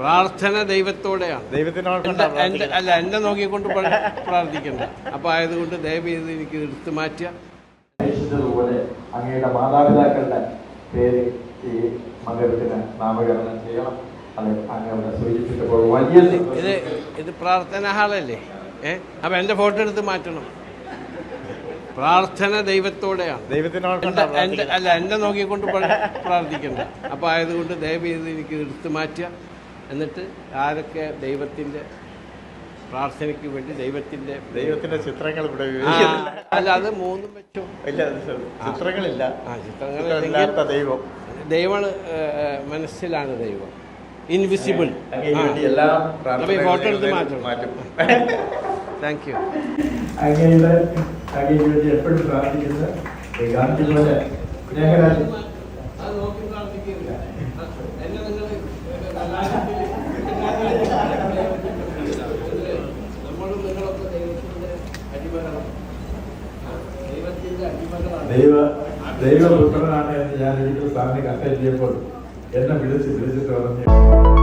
പ്രാർത്ഥന ദൈവത്തോടെയാണ്. ദൈവത്തിനോട് അല്ല എന്നെ നോക്കിക്കൊണ്ട് പ്ര- പ്രാർത്ഥിക്കണ്ട. അപ്പൊ ആയതുകൊണ്ട് ദയവ് ചെയ്ത് എനിക്ക് എടുത്തു മാറ്റുക. അങ്ങയുടെ മാതാപിതാക്കളുടെ പേര് ഈ മന്ദിരത്തിന് നാമകരണം ചെയ്യണം. അത് അങ്ങയുടെ സൂചിപ്പിച്ചപ്പോൾ വലിയ ഇത് ഇത് പ്രാർത്ഥന ഹാളല്ലേ? ഏ? അപ്പൊ എന്റെ ഫോട്ടോ എടുത്ത് മാറ്റണം. പ്രാർത്ഥന ദൈവത്തോടെയാണ്. ദൈവത്തിനോട് അല്ല എന്നെ നോക്കിക്കൊണ്ട് പ്ര- പ്രാർത്ഥിക്കണ്ട. അപ്പൊ ആയതുകൊണ്ട് ദയവ് ചെയ്ത് എനിക്ക് എടുത്തു മാറ്റുക. എന്നിട്ട് ആരൊക്കെ ദൈവത്തിന്റെ പ്രാർത്ഥനയ്ക്ക് വേണ്ടി ദൈവത്തിന്റെ ദൈവത്തിന്റെ ചിത്രങ്ങൾ ഇവിടെ അല്ല അത് മൂന്നും വെച്ചോ? ഇല്ല അത് ചിത്രങ്ങളില്ല. ചിത്രങ്ങൾ ദൈവം. ദൈവമാണ് മനസ്സിലാണ് ദൈവം. ഇൻവിസിബിൾ ഫോട്ടോ എടുത്ത് മാറ്റണം. മാറ്റും. താങ്ക് യു അങ്ങേക്ക് വേണ്ടി എപ്പോഴും പ്രാർത്ഥിക്കുന്ന ഈ ഗാന്ധിജിയുടെ സ്നേഹരാജ് നമ്മളും നിങ്ങളൊക്കെ ദൈവത്തിന്റെ അടിമകളാണ് ദൈവത്തിന്റെ അടിമകളാണ് ദൈവ ദൈവപുത്രനാണ് എന്ന് ഞാൻ ഒരിക്കൽ സാറിനെ കത്തെഴുതിയപ്പോൾ എന്നെ വിളിച്ച് വിളിച്ചിട്ട് പറഞ്ഞു.